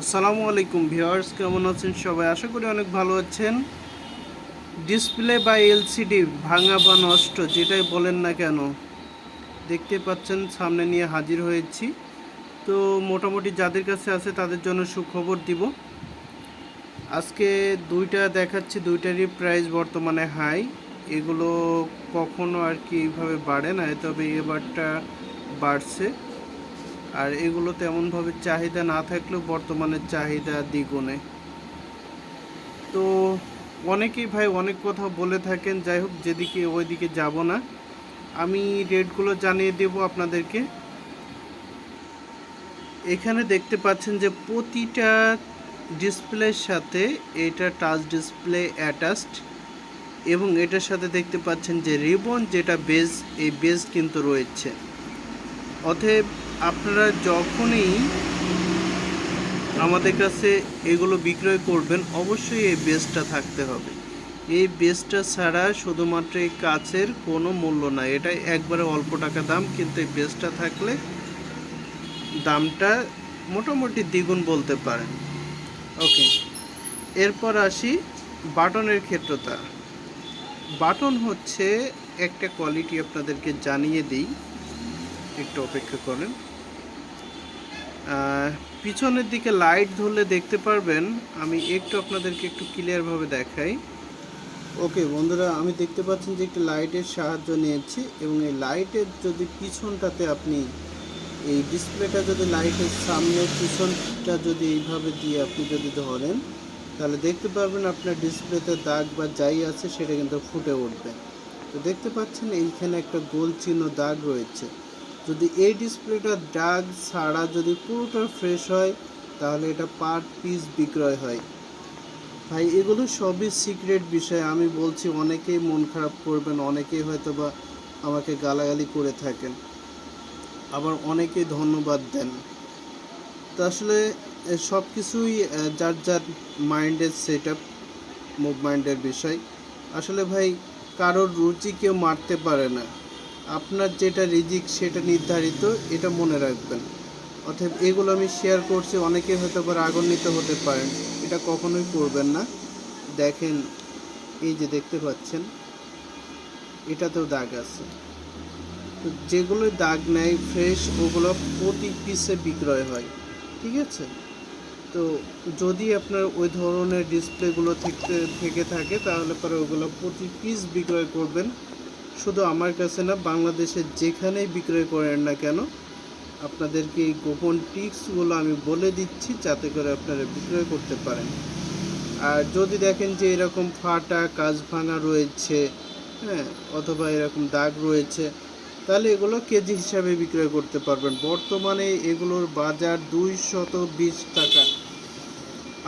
আসসালামু আলাইকুম ভিউয়ার্স, কেমন আছেন সবাই? আশা করি অনেক ভালো আছেন। ডিসপ্লে বা এলসিডি ভাঙা বা নষ্ট, যেটাই বলেন না কেন, দেখতে পাচ্ছেন, সামনে নিয়ে হাজির হয়েছি। তো মোটামুটি যাদের কাছে আছে, তাদের জন্য সুখবর দিব। আজকে দুইটা দেখাচ্ছি, দুইটারই প্রাইস বর্তমানে হাই এগুলো কখনো আর কি এইভাবে বাড়ে না, তবে এবারটা বাড়ছে। আর এগুলো তেমনভাবে চাহিদা না থাকলেও বর্তমানে চাহিদা দ্বিগুণে। তো অনেকেই ভাই অনেক কথা বলে থাকেন, যাই হোক যেদিকে ওইদিকে যাব না। আমি রেটগুলো জানিয়ে দেব আপনাদেরকে। এখানে দেখতে পাচ্ছেন যে প্রতিটা ডিসপ্লের সাথে এটা টাচ ডিসপ্লে অ্যাটাচড এবং এটার সাথে দেখতে পাচ্ছেন যে রিবন যেটা বেজ এই বেজ কিন্তু রয়েছে। অতএব আপনারা যখনই আমাদের কাছে এগুলো বিক্রয় করবেন, অবশ্যই এই বেসটা থাকতে হবে। এই বেসটা ছাড়া শুধুমাত্র এই কাচের কোনো মূল্য নাই। এটা একবারে অল্প টাকা দাম, কিন্তু এই বেসটা থাকলে দামটা মোটামুটি দ্বিগুণ বলতে পারেন। ওকে। এরপর আসি বাটনের ক্ষেত্রতা। বাটন হচ্ছে একটা কোয়ালিটি আপনাদেরকে জানিয়ে দিই। একটু অপেক্ষা করেন। পিছনের দিকে লাইট ধরলে দেখতে পারবেন। আমি একটু আপনাদেরকে একটু ক্লিয়ারভাবে দেখাই। ওকে বন্ধুরা, আমি দেখতে পাচ্ছেন যে একটি লাইটের সাহায্য নিয়েছি এবং এই লাইটের যদি পিছনটাতে আপনি এই ডিসপ্লেটা যদি লাইটের সামনে পিছনটা যদি এইভাবে দিয়ে আপনি যদি ধরেন, তাহলে দেখতে পারবেন আপনার ডিসপ্লেতে দাগ বা যাই আছে, সেটা কিন্তু ফুটে উঠবে। তো দেখতে পাচ্ছেন এইখানে একটা গোল চিহ্ন দাগ রয়েছে। যদি এই ডিসপ্লেটার দাগ ছাড়া যদি পুরোটা ফ্রেশ হয়, তাহলে এটা পার পিস বিক্রয় হয়। ভাই, এগুলো সবই সিক্রেট বিষয়। আমি বলছি, অনেকেই মন খারাপ করবেন, অনেকেই হয়তো বা আমাকে গালাগালি করে থাকেন। আবার অনেকেই ধন্যবাদ দেন। তো আসলে সব কিছুই যার যার মাইন্ডের সেট আপ মুভমেন্টের বিষয়। আসলে ভাই, কারোর রুচি কেউ মারতে পারে না। আপনার যেটা রিজিক সেটা নির্ধারিত, এটা মনে রাখবেন। অর্থাৎ এগুলো আমি শেয়ার করছি অনেকে হয়তো আবার রাগান্বিত হতে পারেন। এটা কখনোই করবেন না। দেখেন, এই যে দেখতে পাচ্ছেন, এটাতেও দাগ আছে। তো যেগুলো দাগ নেয় ফ্রেশ ওগুলো প্রতি পিসে বিক্রয় হয়। ঠিক আছে? তো যদি আপনার ওই ধরনের ডিসপ্লেগুলো থেকে থেকে থাকে, তাহলে পরে ওগুলো প্রতি পিস বিক্রয় করবেন। শুধু আমার কাছে না, বাংলাদেশে যেখানেই বিক্রয় করেন না কেন, আপনাদেরকে এই গোপন টিপসগুলো আমি বলে দিচ্ছি যাতে করে আপনারা বিক্রয় করতে পারেন। আর যদি দেখেন যে এরকম ফাটা কাজ ভাঙা রয়েছে হ্যাঁ অথবা এরকম দাগ রয়েছে, তাহলে এগুলো কেজি হিসাবে বিক্রয় করতে পারবেন। বর্তমানে এগুলোর বাজার দুইশত বিশ টাকা।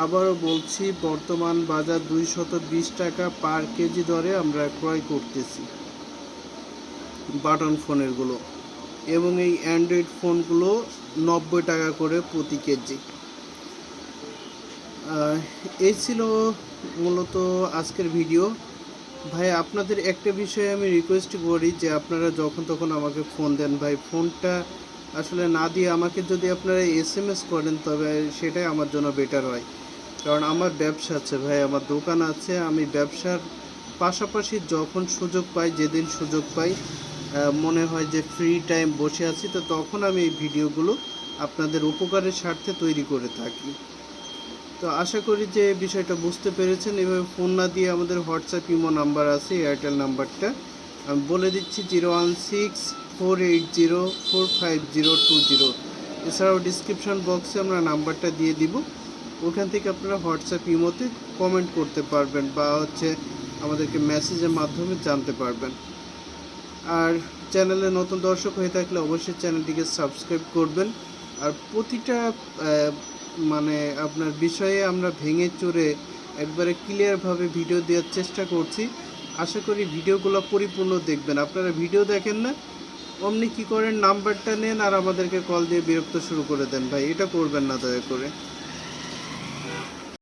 আবারও বলছি, বর্তমান বাজার দুইশত বিশ টাকা পার কেজি দরে আমরা ক্রয় করতেছি। বাটন ফোনেরগুলো এবং এই অ্যান্ড্রয়েড ফোনগুলো নব্বই টাকা করে প্রতি কেজি। এই ছিল মূলত আজকের ভিডিও। ভাই, আপনাদের একটা বিষয়ে আমি রিকোয়েস্ট করি যে আপনারা যখন তখন আমাকে ফোন দেন। ভাই ফোনটা আসলে না দিয়ে আমাকে যদি আপনারা এস এম এস করেন, তবে সেটাই আমার জন্য বেটার হয়। কারণ আমার ব্যবসা আছে ভাই, আমার দোকান আছে। আমি ব্যবসার পাশাপাশি যখন সুযোগ পাই, যেদিন সুযোগ পাই মনে হয় যে ফ্রি টাইম বসে আছি, তো তখন আমি এই ভিডিওগুলো আপনাদের উপকারের স্বার্থে তৈরি করে থাকি। তো আশা করি যে বিষয়টা বুঝতে পেরেছেন। এভাবে ফোন না দিয়ে আমাদের হোয়াটসঅ্যাপ ইমো নাম্বার আছে এয়ারটেল নাম্বারটা আমি বলে দিচ্ছি zero one six four eight zero four five zero two zero. এছাড়াও ডিসক্রিপশন বক্সে আমরা নাম্বারটা দিয়ে দিব। ওখান থেকে আপনারা হোয়াটসঅ্যাপ ইমোতে কমেন্ট করতে পারবেন বা হচ্ছে আমাদেরকে মেসেজের মাধ্যমে জানতে পারবেন। আর চ্যানেলে নতুন দর্শক হয়ে থাকলে অবশ্যই চ্যানেলটিকে সাবস্ক্রাইব করবেন। আর প্রতিটা মানে আপনার বিষয়ে আমরা ভেঙে চড়ে একবারে ক্লিয়ারভাবে ভিডিও দেওয়ার চেষ্টা করছি। আশা করি ভিডিওগুলো পরিপূর্ণ দেখবেন। আপনারা ভিডিও দেখেন না, অমনি কি করেন নাম্বারটা নেন আর আমাদেরকে কল দিয়ে বিরক্ত শুরু করে দেন। ভাই, এটা করবেন না দয়া করে।